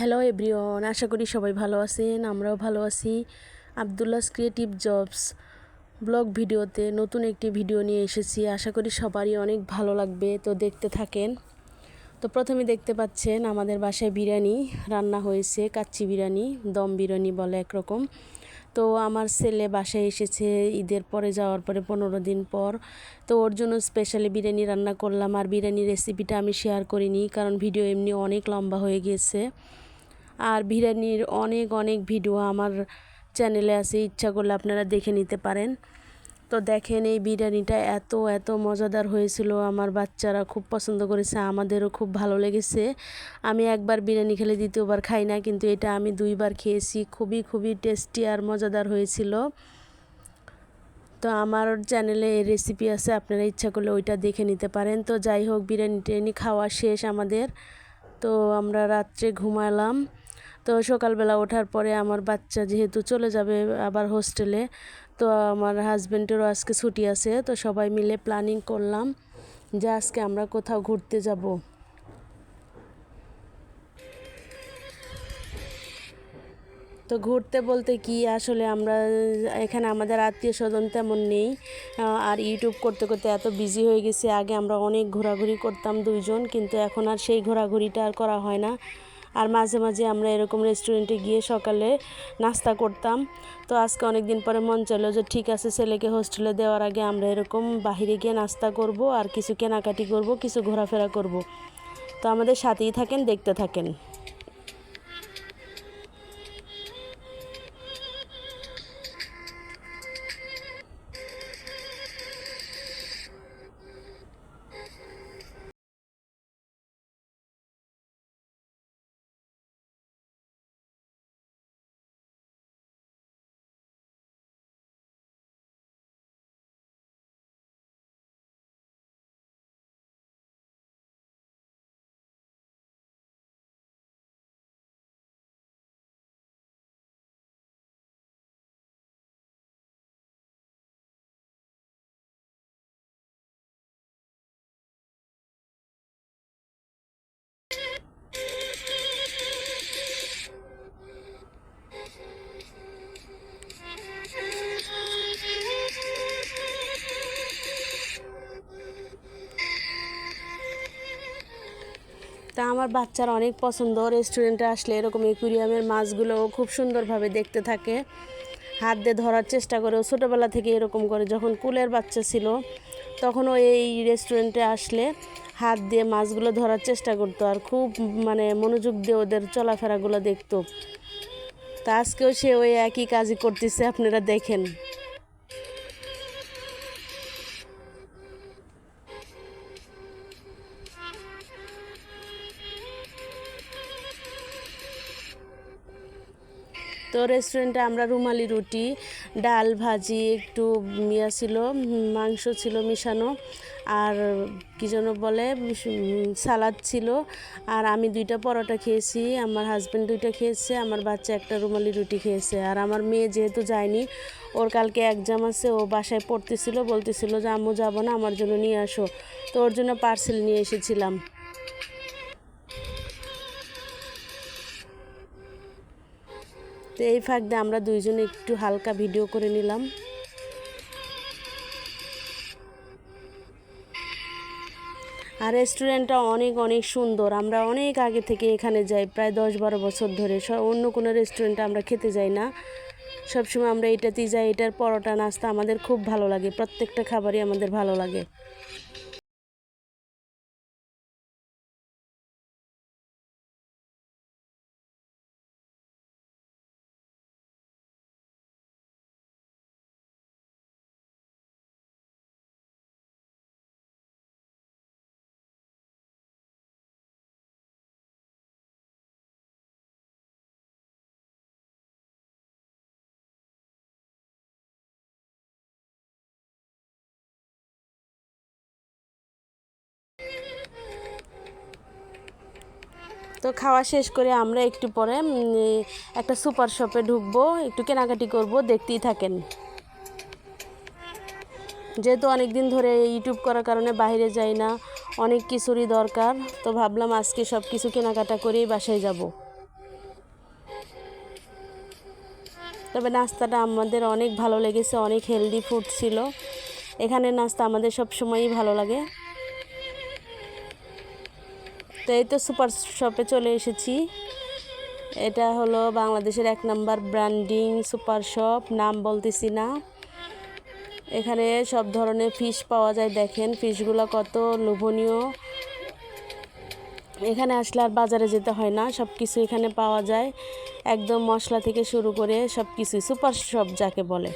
Hello everyone আশা করি সবাই ভালো আছেন, আমরাও ভালো আছি। আবদুল্লাস ক্রিয়েটিভ জবস ব্লগ ভিডিওতে নতুন একটি ভিডিও নিয়ে এসেছি। আশা করি সবারই অনেক ভালো লাগবে, তো দেখতে থাকেন। তো প্রথমে দেখতে পাচ্ছেন, আমাদের বাসায় বিরিয়ানি রান্না হয়েছে, কাচ্চি বিরিয়ানি, দম বিরিয়ানি বলে একরকম। তো আমার ছেলে বাসায় এসেছে ঈদের পরে, যাওয়ার পরে পনেরো দিন পর। তো ওর জন্য স্পেশালি বিরিয়ানি রান্না করলাম। আর বিরিয়ানি রেসিপিটা আমি শেয়ার করিনি, কারণ ভিডিও এমনি অনেক লম্বা হয়ে গিয়েছে আর বিরিয়ানির অনেক অনেক ভিডিও আমার চ্যানেলে আছে, ইচ্ছা করলে আপনারা দেখে নিতে পারেন। তো দেখেন এই বিরিয়ানিটা এত এত মজাদার হয়েছিল, আমার বাচ্চারা খুব পছন্দ করেছে, আমাদেরও খুব ভালো লেগেছে। আমি একবার বিরিয়ানি খেলে দ্বিতীয়বার খাই না, কিন্তু এটা আমি দুইবার খেয়েছি, খুবই খুবই টেস্টি আর মজাদার হয়েছিল। তো আমার চ্যানেলে এই রেসিপি আছে, আপনারা ইচ্ছা করলে ওইটা দেখে নিতে পারেন। তো যাই হোক বিরিয়ানি টিরিয়ানি খাওয়া শেষ আমাদের। তো আমরা রাত্রে ঘুমালাম। তো সকালবেলা ওঠার পরে আমার বাচ্চা যেহেতু চলে যাবে আবার হোস্টেলে তো আমার হাজব্যান্ডেরও আজকে ছুটি আছে, তো সবাই মিলে প্ল্যানিং করলাম যে আজকে আমরা কোথাও ঘুরতে যাব। তো ঘুরতে বলতে কি, আসলে আমরা এখানে আমাদের আত্মীয় স্বজন তেমন নেই আর ইউটিউব করতে করতে এত বিজি হয়ে গেছি, আগে আমরা অনেক ঘোরাঘুরি করতাম দুইজন, কিন্তু এখন আর সেই ঘোরাঘুরিটা আর করা হয় না। আর মাঝে মাঝে আমরা এরকম রেস্টুরেন্টে গিয়ে সকালে নাস্তা করতাম। তো আজকে অনেক দিন পরে মন চলো যে ঠিক আছে, ছেলেকে হোস্টেলে দেওয়ার আগে আমরা এরকম বাহিরে গিয়ে নাস্তা করব আর কিছু কেনাকাটি করব, কিছু ঘোরাফেরা করব। তো আমাদের সাথেই থাকেন, দেখতে থাকেন। তা আমার বাচ্চার অনেক পছন্দ। রেস্টুরেন্টে আসলে এরকম একুরিয়ামের মাছগুলো খুব সুন্দরভাবে দেখতে থাকে। হাত দিয়ে ধরার চেষ্টা করে। ছোটোবেলা থেকে এরকম করে। যখন কুলের বাচ্চা ছিল তখনও এই রেস্টুরেন্টে আসলে হাত দিয়ে মাছগুলো ধরার চেষ্টা করতো আর খুব মানে মনোযোগ দিয়ে ওদের চলাফেরাগুলো দেখতো। তা আজকেও সে ওই একই কাজই করতেছে, আপনারা দেখেন। তো রেস্টুরেন্টে আমরা রুমালি রুটি, ডাল ভাজি, একটু ইয়া ছিল মাংস ছিল মিশানো, আর কী যেন বলে সালাদ ছিল। আর আমি দুইটা পরোটা খেয়েছি, আমার হাজব্যান্ড দুইটা খেয়েছে, আমার বাচ্চা একটা রুমালি রুটি খেয়েছে। আর আমার মেয়ে যেহেতু যায়নি, ওর কালকে এক্সাম আছে, ও বাসায় পড়তেছিল, বলতেছিল যে, আম্মু, যাব না, আমার জন্য নিয়ে আসো। তো ওর জন্য পার্সেল নিয়ে এসেছিলাম। তো এই ফাঁক দিয়ে আমরা দুইজনে একটু হালকা ভিডিও করে নিলাম। আর রেস্টুরেন্টটা অনেক অনেক সুন্দর। আমরা অনেক আগে থেকে এখানে যাই, প্রায় দশ বারো বছর ধরে। অন্য কোনো রেস্টুরেন্টে আমরা খেতে যাই না। সবসময় আমরা এটাতেই যাই, এটার পরোটা, নাস্তা আমাদের খুব ভালো লাগে। প্রত্যেকটা খাবারই আমাদের ভালো লাগে। তো খাওয়া শেষ করে আমরা একটু পরে একটা সুপার শপে ঢুকবো, একটু কেনাকাটি করব, দেখতেই থাকেন। যেহেতু অনেক দিন ধরে ইউটিউব করার কারণে বাইরে যাই না, অনেক কিছুরই দরকার, তো ভাবলাম আজকে সব কিছু কেনাকাটা করেই বাসায় যাব। তবে নাস্তাটা আমাদের অনেক ভালো লেগেছে, অনেক হেলদি ফুড ছিল। এখানে নাস্তা আমাদের সব সময়ই ভালো লাগে। তো এই তো সুপার শপে চলে এসেছি। এটা হলো বাংলাদেশের এক নাম্বার ব্র্যান্ডিং সুপার শপ, নাম বলতেছি না। এখানে সব ধরনের ফিশ পাওয়া যায়, দেখেন ফিশগুলো কত লোভনীয়। এখানে আসলে আর বাজারে যেতে হয় না সব কিছু এখানে পাওয়া যায়। একদম মশলা থেকে শুরু করে সব কিছু সুপার শপ যাকে বলে।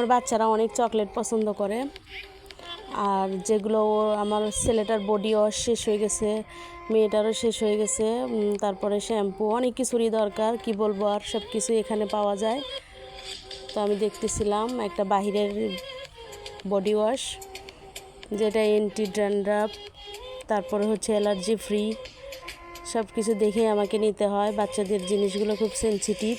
আমার বাচ্চারা অনেক চকলেট পছন্দ করে। আর যেগুলো আমার ছেলেটার বডি ওয়াশ শেষ হয়ে গেছে, মেয়েটারও শেষ হয়ে গেছে তারপরে শ্যাম্পু, অনেক কিছুরই দরকার, কি বলব আর সব কিছু এখানে পাওয়া যায়। তো আমি দেখতেছিলাম একটা বাহিরের বডি ওয়াশ, যেটা এন্টি ড্যান্ড্রাফ, তারপরে হচ্ছে অ্যালার্জি ফ্রি সব কিছু দেখে আমাকে নিতে হয়। বাচ্চাদের জিনিসগুলো খুব সেনসিটিভ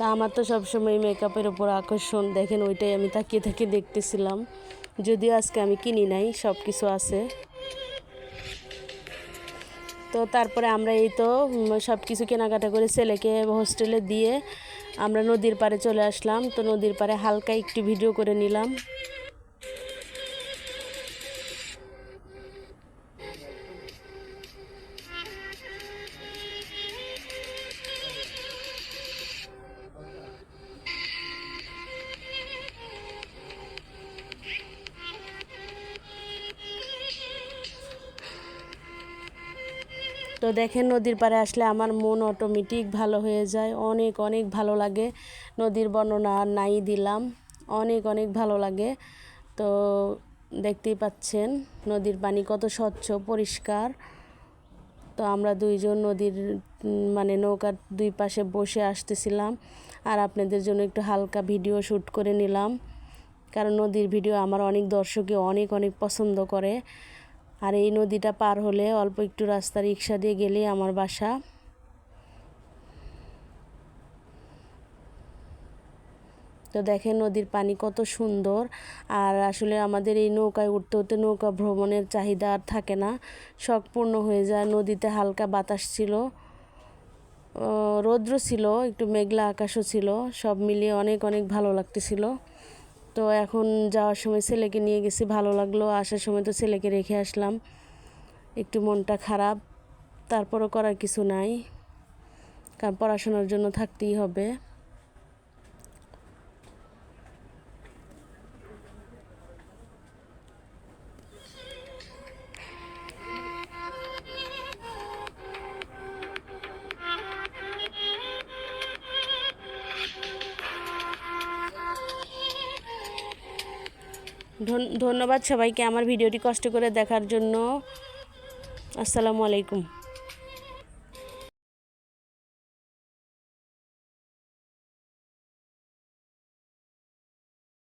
তা আমার তো সবসময় মেকআপের ওপর আকর্ষণ। দেখেন ওইটাই আমি তাকিয়ে তাকিয়ে দেখতেছিলাম। যদিও আজকে আমি কিনি নাই সব কিছু আছে। তো তারপরে আমরা এই তো সব কিছু কেনাকাটা করে ছেলেকে হোস্টেলে দিয়ে আমরা নদীর পাড়ে চলে আসলাম। তো নদীর পাড়ে হালকা একটু ভিডিও করে নিলাম। তো দেখেন নদীর পাড়ে আসলে আমার মন অটোমেটিক ভালো হয়ে যায়। অনেক অনেক ভালো লাগে। নদীর বর্ণনা নাই দিলাম। অনেক অনেক ভালো লাগে। তো দেখতেই পাচ্ছেন, নদীর পানি কত স্বচ্ছ, পরিষ্কার। তো আমরা দুইজন নদীর মানে নৌকার দুই পাশে বসে আসতেছিলাম। আর আপনাদের জন্য একটু হালকা ভিডিও শ্যুট করে নিলাম। কারণ নদীর ভিডিও আমার অনেক দর্শকই অনেক অনেক পছন্দ করে। আর এই নদীটা পার হলে অল্প একটু রাস্তা রিক্সা দিয়ে গেলেই আমার বাসা। তো দেখেন নদীর পানি কত সুন্দর। আর আসলে আমাদের এই নৌকায় উঠতে উঠতে নৌকা ভ্রমণের চাহিদা আর থাকে না। শখ পূর্ণ হয়ে যায়। নদীতে হালকা বাতাস ছিল। রৌদ্র ছিল, একটু মেঘলা আকাশও ছিল। সব মিলিয়ে অনেক অনেক ভালো লাগতেছিল। তো এখন যাওয়ার সময় ছেলেকে নিয়ে গেছি, ভালো লাগল। আসার সময় তো ছেলেকে রেখে আসলাম। একটু মনটা খারাপ, তারপরও করার কিছু নাই। কারণ পড়াশোনার জন্য থাকতেই হবে। ধন্যবাদ সবাইকে আমার ভিডিওটি কষ্ট করে দেখার জন্য। আসসালামু আলাইকুম।